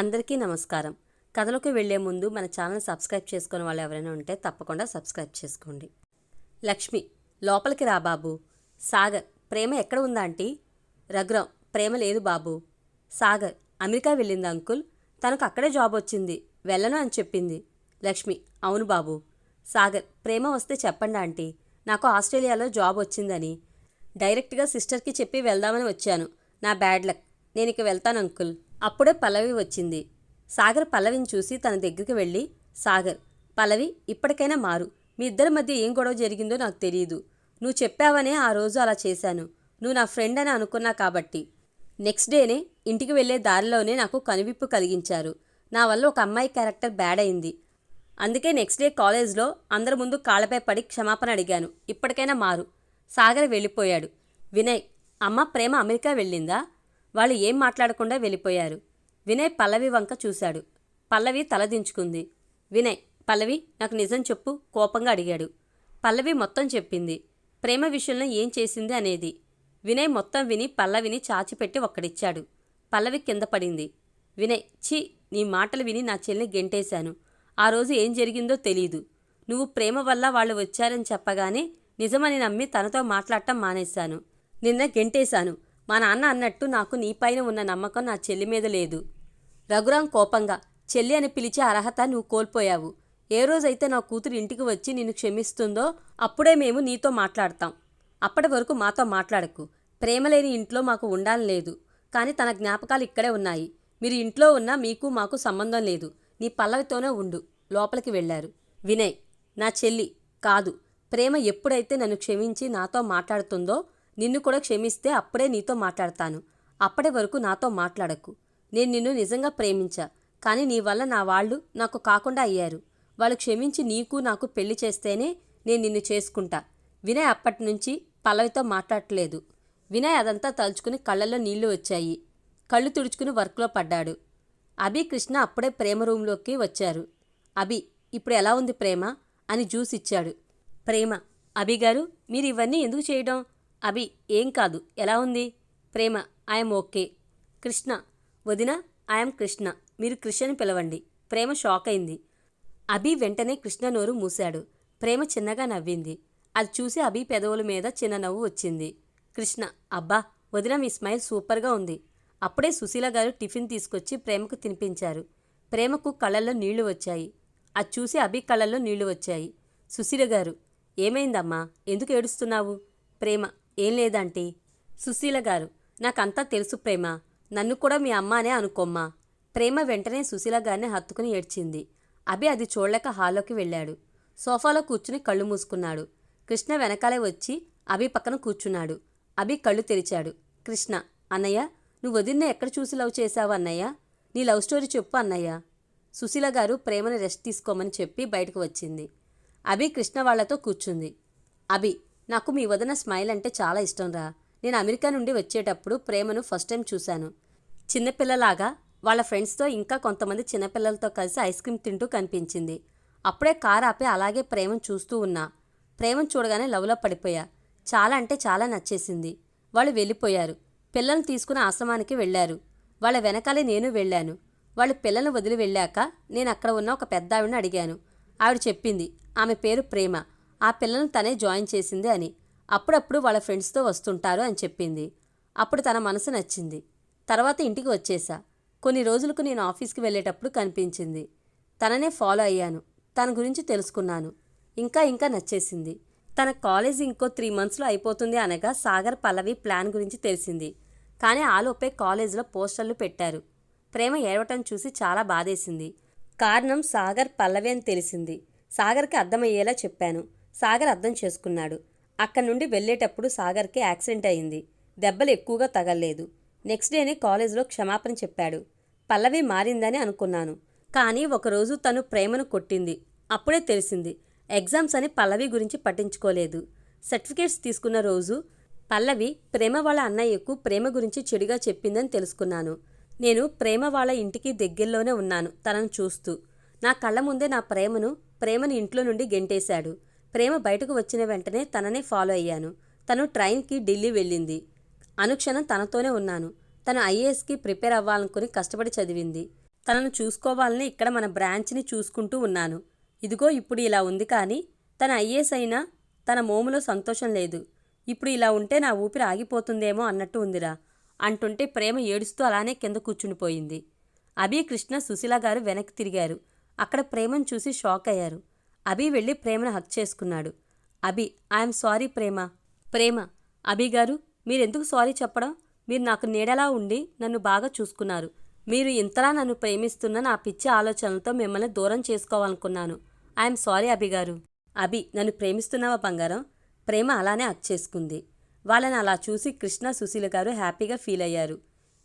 అందరికీ నమస్కారం. కథలోకి వెళ్ళే ముందు మన ఛానల్ సబ్స్క్రైబ్ చేసుకునే వాళ్ళు ఎవరైనా ఉంటే తప్పకుండా సబ్స్క్రైబ్ చేసుకోండి. లక్ష్మి లోపలికి రా బాబు. సాగర్ ప్రేమ ఎక్కడ ఉందా ఆంటీ? రఘురాం ప్రేమ లేదు బాబు. సాగర్ అమెరికా వెళ్ళింది అంకుల్. తనకు అక్కడే జాబ్ వచ్చింది. వెళ్ళను అని చెప్పింది. లక్ష్మి అవును బాబు. సాగర్ ప్రేమ వస్తే చెప్పండి ఆంటీ. నాకు ఆస్ట్రేలియాలో జాబ్ వచ్చిందని. డైరెక్ట్గా సిస్టర్కి చెప్పి వెళ్దామని వచ్చాను. నా బ్యాడ్ లక్. నేను ఇక వెళ్తాను అంకుల్. అప్పుడే పల్లవి వచ్చింది. సాగర్ పల్లవిని చూసి తన దగ్గరికి వెళ్ళి సాగర్ పల్లవి ఇప్పటికైనా మారు. మీ ఇద్దరి మధ్య ఏం గొడవ జరిగిందో నాకు తెలియదు నువ్వు చెప్పావనే ఆ రోజు అలా చేశాను. నువ్వు నా ఫ్రెండ్ అని అనుకున్నా కాబట్టి. నెక్స్ట్ డేనే ఇంటికి వెళ్ళే దారిలోనే నాకు కనువిప్పు కలిగించారు. నా వల్ల ఒక అమ్మాయి క్యారెక్టర్ బ్యాడ్ అయింది. అందుకే నెక్స్ట్ డే కాలేజ్లో అందరి ముందు కాళ్ళపై పడి క్షమాపణ అడిగాను. ఇప్పటికైనా మారు. సాగర్ వెళ్ళిపోయాడు. వినయ్ అమ్మ ప్రేమ అమెరికా వెళ్ళిందా? వాళ్ళు ఏం మాట్లాడకుండా వెళ్ళిపోయారు. వినయ్ పల్లవి వంక చూశాడు. పల్లవి తలదించుకుంది వినయ్ పల్లవి నాకు నిజం చెప్పు కోపంగా అడిగాడు. పల్లవి మొత్తం చెప్పింది. ప్రేమ విషయంలో ఏం చేసింది అనేది. వినయ్ మొత్తం విని పల్లవిని చాచిపెట్టి ఒక్కడిచ్చాడు. పల్లవి కింద పడింది. వినయ్ ఛీ నీ మాటలు విని నా చెల్లిని గెంటేశాను. ఆ రోజు ఏం జరిగిందో తెలీదు. నువ్వు ప్రేమ వల్ల వాళ్ళు వచ్చారని చెప్పగానే నిజమని నమ్మి తనతో మాట్లాడటం మానేశాను. నిన్న గెంటేశాను. మా నాన్న అన్నట్టు నాకు నీపైన ఉన్న నమ్మకం నా చెల్లి మీద లేదు. రఘురాం కోపంగా చెల్లి అని పిలిచే అర్హత నువ్వు కోల్పోయావు. ఏ రోజైతే నా కూతురు ఇంటికి వచ్చి నిన్ను క్షమిస్తుందో అప్పుడే మేము నీతో మాట్లాడతాం. అప్పటి వరకు మాతో మాట్లాడకు. ప్రేమ లేని ఇంట్లో మాకు ఉండాలని లేదు. కానీ తన జ్ఞాపకాలు ఇక్కడే ఉన్నాయి. మీరు ఇంట్లో ఉన్నా మీకు మాకు సంబంధం లేదు. నీ పల్లవితోనే ఉండు. లోపలికి వెళ్ళారు. వినయ్ నా చెల్లి కాదు. ప్రేమ ఎప్పుడైతే నన్ను క్షమించి నాతో మాట్లాడుతుందో నిన్ను కూడా క్షమిస్తే అప్పుడే నీతో మాట్లాడతాను. అప్పటి వరకు నాతో మాట్లాడకు. నేను నిన్ను నిజంగా ప్రేమించా. కానీ నీ వల్ల నా వాళ్ళు నాకు కాకుండా అయ్యారు. వాళ్ళు క్షమించి నీకు నాకు పెళ్ళి చేస్తేనే నేను నిన్ను చేసుకుంటా. వినయ్ అప్పటి నుంచి పల్లవితో మాట్లాడట్లేదు. వినయ్ అదంతా తలుచుకుని కళ్ళల్లో నీళ్ళు వచ్చాయి. కళ్ళు తుడుచుకుని వర్క్లో పడ్డాడు. అభి కృష్ణ అప్పుడే ప్రేమ రూంలోకి వచ్చారు. అభి ఇప్పుడు ఎలా ఉంది ప్రేమ? అని జ్యూస్ ఇచ్చాడు. ప్రేమ అభి గారు మీరు ఇవన్నీ ఎందుకు చేయడం? అభి ఏం కాదు. ఎలా ఉంది? ప్రేమ ఐఎమ్ ఓకే కృష్ణ వదిన ఐఎమ్ కృష్ణ. మీరు కృష్ణని పిలవండి. ప్రేమ షాక్ అయింది. అభి వెంటనే కృష్ణ నోరు మూశాడు. ప్రేమ చిన్నగా నవ్వింది. అది చూసి అభి పెదవుల మీద చిన్న నవ్వు వచ్చింది. కృష్ణ అబ్బా వదిన మీ స్మైల్ సూపర్గా ఉంది. అప్పుడే సుశీల గారు టిఫిన్ తీసుకొచ్చి ప్రేమకు తినిపించారు. ప్రేమకు కళ్ళల్లో నీళ్ళు వచ్చాయి. అది చూసి అభి కళ్ళల్లో నీళ్ళు వచ్చాయి. సుశీల గారు ఏమైందమ్మా? ఎందుకు ఏడుస్తున్నావు? ప్రేమ ఏం లేదంటీ సుశీల గారు నాకంతా తెలుసు ప్రేమ. నన్ను కూడా మీ అమ్మానే అనుకోమ్మా. ప్రేమ వెంటనే సుశీల గారిని హత్తుకుని ఏడ్చింది. అభి అది చూడలేక హాల్లోకి వెళ్ళాడు. సోఫాలో కూర్చుని కళ్ళు మూసుకున్నాడు. కృష్ణ వెనకాలే వచ్చి అభి పక్కన కూర్చున్నాడు. అభి కళ్ళు తెరిచాడు. కృష్ణ అన్నయ్య నువ్వు వదిన్న ఎక్కడ చూసి లవ్ చేశావు అన్నయ్య? నీ లవ్ స్టోరీ చెప్పు అన్నయ్య సుశీల గారు ప్రేమను రెస్ట్ తీసుకోమని చెప్పి బయటకు వచ్చింది. అభి కృష్ణ వాళ్ళతో కూర్చుంది. అభి నాకు మీ వదిన స్మైల్ అంటే చాలా ఇష్టం రా. నేను అమెరికా నుండి వచ్చేటప్పుడు ప్రేమను ఫస్ట్ టైం చూశాను. చిన్నపిల్లలాగా వాళ్ళ ఫ్రెండ్స్తో ఇంకా కొంతమంది చిన్నపిల్లలతో కలిసి ఐస్ క్రీమ్ తింటూ కనిపించింది. అప్పుడే కారు ఆపి అలాగే ప్రేమను చూస్తూ ఉన్నా. ప్రేమను చూడగానే లవ్లో పడిపోయా. చాలా అంటే చాలా నచ్చేసింది. వాళ్ళు వెళ్ళిపోయారు. పిల్లల్ని తీసుకుని ఆశ్రమానికి వెళ్ళారు. వాళ్ళ వెనకాలే నేను వెళ్ళాను. వాళ్ళు పిల్లల్ని వదిలి వెళ్ళాక నేను అక్కడ ఉన్న ఒక పెద్ద ఆవిడని అడిగాను. ఆవిడ చెప్పింది ఆమె పేరు ప్రేమ. ఆ పిల్లలను తనే జాయిన్ చేసింది అని. అప్పుడప్పుడు వాళ్ళ ఫ్రెండ్స్తో వస్తుంటారు అని చెప్పింది. అప్పుడు తన మనసు నచ్చింది. తర్వాత ఇంటికి వచ్చేసా. కొన్ని రోజులకు నేను ఆఫీస్కి వెళ్ళేటప్పుడు కనిపించింది. తననే ఫాలో అయ్యాను. తన గురించి తెలుసుకున్నాను. ఇంకా ఇంకా నచ్చేసింది. తన కాలేజ్ ఇంకో త్రీ మంత్స్లో అయిపోతుంది అనగా సాగర్ పల్లవి ప్లాన్ గురించి తెలిసింది. కానీ ఆలోపే కాలేజీలో పోస్టర్లు పెట్టారు. ప్రేమ ఏడవటం చూసి చాలా బాధేసింది. కారణం సాగర్ పల్లవి అని తెలిసింది. సాగర్కి అర్థమయ్యేలా చెప్పాను. సాగర్ అర్థం చేసుకున్నాడు. అక్కడి నుండి వెళ్ళేటప్పుడు సాగర్కి యాక్సిడెంట్ అయింది. దెబ్బలు ఎక్కువగా తగలలేదు. నెక్స్ట్ డేనే కాలేజీలో క్షమాపణ చెప్పాడు. పల్లవి మారిందని అనుకున్నాను. కానీ ఒకరోజు తను ప్రేమను కొట్టింది. అప్పుడే తెలిసింది. ఎగ్జామ్స్ అని పల్లవి గురించి పట్టించుకోలేదు. సర్టిఫికేట్స్ తీసుకున్న రోజు పల్లవి ప్రేమ వాళ్ళ అన్నయ్యకు ప్రేమ గురించి చెడుగా చెప్పిందని తెలుసుకున్నాను. నేను ప్రేమ వాళ్ళ ఇంటికి దగ్గరలోనే ఉన్నాను తనను చూస్తూ. నా కళ్ళ ముందే నా ప్రేమను ప్రేమను ఇంట్లో నుండి గెంటేశాడు. ప్రేమ బయటకు వచ్చిన వెంటనే తననే ఫాలో అయ్యాను. తను ట్రైన్కి ఢిల్లీ వెళ్ళింది. అనుక్షణం తనతోనే ఉన్నాను. తను ఐఏఎస్కి ప్రిపేర్ అవ్వాలనుకుని కష్టపడి చదివింది. తనను చూసుకోవాలని ఇక్కడ మన బ్రాంచ్ని చూసుకుంటూ ఉన్నాను. ఇదిగో ఇప్పుడు ఇలా ఉంది కానీ తన ఐఏఎస్ అయినా తన మోములో సంతోషం లేదు. ఇప్పుడు ఇలా ఉంటే నా ఊపిరి ఆగిపోతుందేమో అన్నట్టు ఉందిరా అంటుంటే ప్రేమ ఏడుస్తూ అలానే కింద కూర్చునిపోయింది అభి కృష్ణ సుశీల గారు వెనక్కి తిరిగారు. అక్కడ ప్రేమను చూసి షాక్ అయ్యారు. అభి వెళ్ళి ప్రేమను హక్ చేసుకున్నాడు. అభి ఐఎమ్ సారీ ప్రేమ. ప్రేమ అభి గారు మీరెందుకు సారీ చెప్పడం? మీరు నాకు నీడలా ఉండి నన్ను బాగా చూసుకున్నారు. మీరు ఇంతలా నన్ను ప్రేమిస్తున్న నా పిచ్చి ఆలోచనలతో మిమ్మల్ని దూరం చేసుకోవాలనుకున్నాను. ఐఎమ్ సారీ అభి గారు. అభి నన్ను ప్రేమిస్తున్నావా బంగారం? ప్రేమ అలానే హక్ చేసుకుంది. వాళ్ళని అలా చూసి కృష్ణ సుశీల గారు హ్యాపీగా ఫీల్ అయ్యారు.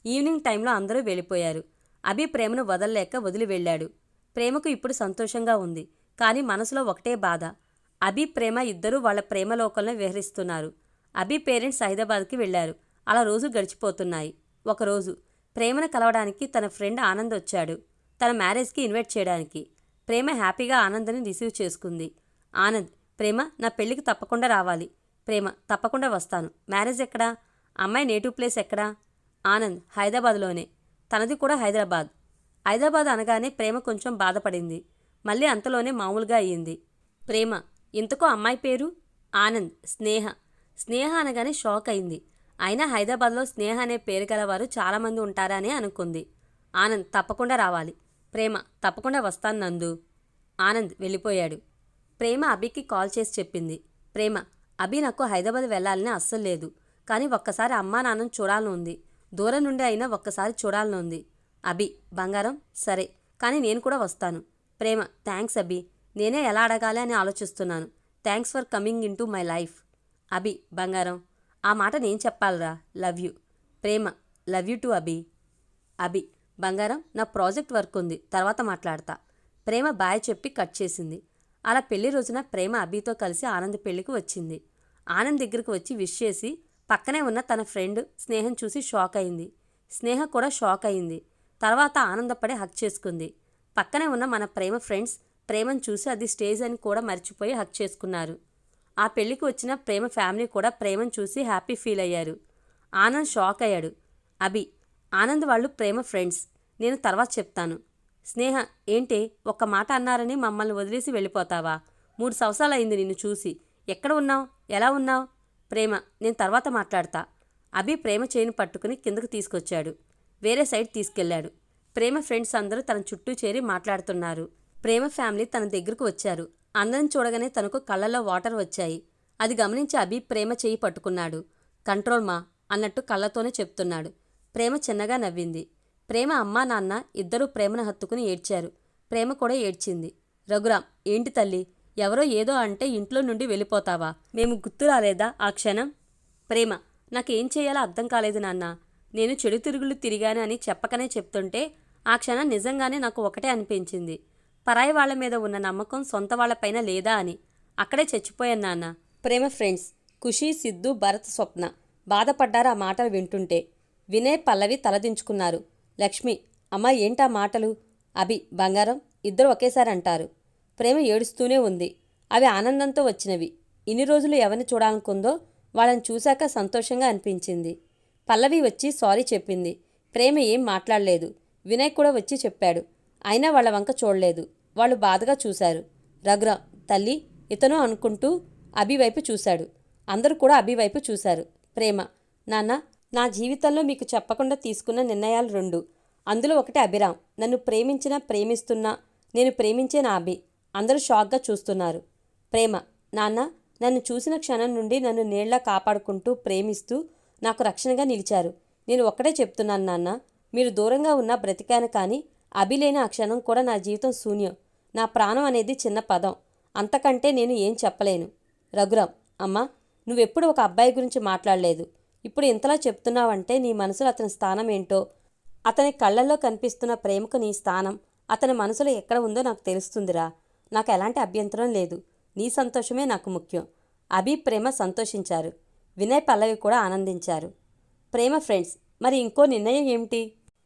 ఈవినింగ్ టైంలో అందరూ వెళ్ళిపోయారు. అభి ప్రేమను వదలలేక వదిలి వెళ్ళాడు. ప్రేమకు ఇప్పుడు సంతోషంగా ఉంది. కానీ మనసులో ఒకటే బాధ. అభి ప్రేమ ఇద్దరూ వాళ్ళ ప్రేమలోకంలో విహరిస్తున్నారు. అభి పేరెంట్స్ హైదరాబాద్కి వెళ్ళారు అలా రోజు గడిచిపోతున్నాయి. ఒకరోజు ప్రేమను కలవడానికి తన ఫ్రెండ్ ఆనంద్ వచ్చాడు. తన మ్యారేజ్కి ఇన్వైట్ చేయడానికి. ప్రేమ హ్యాపీగా ఆనంద్ని రిసీవ్ చేసుకుంది. ఆనంద్ ప్రేమ నా పెళ్ళికి తప్పకుండా రావాలి. ప్రేమ తప్పకుండా వస్తాను. మ్యారేజ్ ఎక్కడా? అమ్మాయి నేటివ్ ప్లేస్ ఎక్కడా? ఆనంద్ హైదరాబాద్లోనే. తనది కూడా హైదరాబాద్. హైదరాబాద్ అనగానే ప్రేమ కొంచెం బాధపడింది. మళ్ళీ అంతలోనే మామూలుగా అయ్యింది. ప్రేమ. ఇంతకో అమ్మాయి పేరు? ఆనంద్. స్నేహ. స్నేహ అనగానే షాక్ అయింది. అయినా హైదరాబాద్లో స్నేహ అనే పేరు గలవారు చాలామంది ఉంటారా అని అనుకుంది. ఆనంద్ తప్పకుండా రావాలి. ప్రేమ. తప్పకుండా వస్తాను నందు. ఆనంద్ వెళ్ళిపోయాడు. ప్రేమ అభికి కాల్ చేసి చెప్పింది. ప్రేమ. అభి నాకు హైదరాబాద్ వెళ్ళాలని అస్సలు లేదు. కానీ ఒక్కసారి అమ్మా నాన్నను చూడాలని ఉంది దూరం నుండి అయినా ఒక్కసారి చూడాలని ఉంది అభి బంగారం? సరే. కానీ నేను కూడా వస్తాను. ప్రేమ. థ్యాంక్స్ అభి. నేనే ఎలా అడగాలి అని ఆలోచిస్తున్నాను. Thanks for coming into my life. Abhi బంగారం. ఆ మాట నేను చెప్పాలరా. Love you. Prema. Love you too Abhi. Abhi బంగారం నా ప్రాజెక్ట్ వర్క్ ఉంది. తర్వాత మాట్లాడతా. ప్రేమ బాయ్ చెప్పి కట్ చేసింది. అలా పెళ్ళి రోజున ప్రేమ అభితో కలిసి ఆనంద్ పెళ్ళికి వచ్చింది. ఆనంద్ దగ్గరికి వచ్చి విష్ చేసి పక్కనే ఉన్న తన ఫ్రెండ్ స్నేహం చూసి షాక్ అయింది. స్నేహ కూడా షాక్ అయింది. తర్వాత ఆనందపడి హక్ చేసుకుంది. పక్కనే ఉన్న మన ప్రేమ ఫ్రెండ్స్ ప్రేమను చూసి అది స్టేజ్ అని కూడా మర్చిపోయి హక్ చేసుకున్నారు. ఆ పెళ్ళికి వచ్చిన ప్రేమ ఫ్యామిలీ కూడా ప్రేమను చూసి హ్యాపీ ఫీల్ అయ్యారు. ఆనంద్ షాక్ అయ్యాడు. అభి ఆనంద్ వాళ్ళు ప్రేమ ఫ్రెండ్స్. నేను తర్వాత చెప్తాను. స్నేహ ఏంటి? ఒక్క మాట అన్నారని మమ్మల్ని వదిలేసి వెళ్ళిపోతావా? మూడు సంవత్సరాలు అయింది నిన్ను చూసి. ఎక్కడ ఉన్నావు? ఎలా ఉన్నావు? ప్రేమ నేను తర్వాత మాట్లాడతా. అభి ప్రేమ చేయిని పట్టుకుని కిందకు తీసుకొచ్చాడు. వేరే సైడ్ తీసుకెళ్ళాడు ప్రేమ ఫ్రెండ్స్ అందరూ తన చుట్టూ చేరి మాట్లాడుతున్నారు. ప్రేమ ఫ్యామిలీ తన దగ్గరకు వచ్చారు. అందరం చూడగానే తనకు కళ్ళలో వాటర్ వచ్చాయి. అది గమనించి అభి ప్రేమ చేయి పట్టుకున్నాడు. కంట్రోల్ మా అన్నట్టు కళ్ళతోనే చెప్తున్నాడు. ప్రేమ చిన్నగా నవ్వింది. ప్రేమ అమ్మా నాన్న ఇద్దరూ ప్రేమను హత్తుకుని ఏడ్చారు. ప్రేమ కూడా ఏడ్చింది. రఘురామ్ ఏంటి తల్లి? ఎవరో ఏదో అంటే ఇంట్లో నుండి వెళ్ళిపోతావా? మేము గుర్తు రాలేదా ఆ క్షణం? ప్రేమ నాకేం చేయాలో అర్థం కాలేదు నాన్న. నేను చెడు తిరుగులు తిరిగాను అని చెప్పకనే చెప్తుంటే ఆ క్షణం నిజంగానే నాకు ఒకటే అనిపించింది. పరాయి వాళ్ళ మీద ఉన్న నమ్మకం సొంత వాళ్ళపైన లేదా అని. అక్కడే చచ్చిపోయాను నాన్న. ప్రేమ ఫ్రెండ్స్ ఖుషి సిద్ధు భరత్ స్వప్న. బాధపడ్డారు ఆ మాటలు వింటుంటే. వినయ్ పల్లవి తలదించుకున్నారు. లక్ష్మి అమ్మ ఏంటా మాటలు? అభి బంగారం ఇద్దరు ఒకేసారి అంటారు. ప్రేమ ఏడుస్తూనే ఉంది. అవి ఆనందంతో వచ్చినవి. ఇన్ని రోజులు ఎవరిని చూడాలనుకుందో వాళ్ళని చూశాక సంతోషంగా అనిపించింది. పల్లవి వచ్చి సారీ చెప్పింది. ప్రేమ ఏం మాట్లాడలేదు. వినయ్ కూడా వచ్చి చెప్పాడు. అయినా వాళ్ళ వంక చూడలేదు. వాళ్ళు బాధగా చూశారు. రఘురా తల్లి ఇతను అనుకుంటూ అభివైపు చూశాడు. అందరూ కూడా అభివైపు చూశారు. ప్రేమ నాన్న నా జీవితంలో మీకు చెప్పకుండా తీసుకున్న నిర్ణయాలు రెండు. అందులో ఒకటి అభిరామ్ నన్ను ప్రేమించినా ప్రేమిస్తున్నా నేను ప్రేమించే నా అభి. అందరూ షాక్గా చూస్తున్నారు. ప్రేమ నాన్న నన్ను చూసిన క్షణం నుండి నన్ను నీళ్ళా కాపాడుకుంటూ ప్రేమిస్తూ నాకు రక్షణగా నిలిచారు. నేను ఒక్కడే చెప్తున్నాను నాన్న. మీరు దూరంగా ఉన్న బ్రతికాను కానీ అభిలేని ఆ క్షణం కూడా నా జీవితం శూన్యం. నా ప్రాణం అనేది చిన్న పదం. అంతకంటే నేను ఏం చెప్పలేను. రఘురామ్ అమ్మా నువ్వెప్పుడు ఒక అబ్బాయి గురించి మాట్లాడలేదు. ఇప్పుడు ఇంతలా చెప్తున్నావంటే నీ మనసులో అతని స్థానం ఏంటో అతని కళ్ళల్లో కనిపిస్తున్న ప్రేమకు నీ స్థానం అతని మనసులో ఎక్కడ ఉందో నాకు తెలుస్తుందిరా. నాకు ఎలాంటి అభ్యంతరం లేదు. నీ సంతోషమే నాకు ముఖ్యం. అభి ప్రేమ సంతోషించారు. వినయ్ పల్లవి కూడా ఆనందించారు. ప్రేమ ఫ్రెండ్స్ మరి ఇంకో నిర్ణయం ఏమిటి?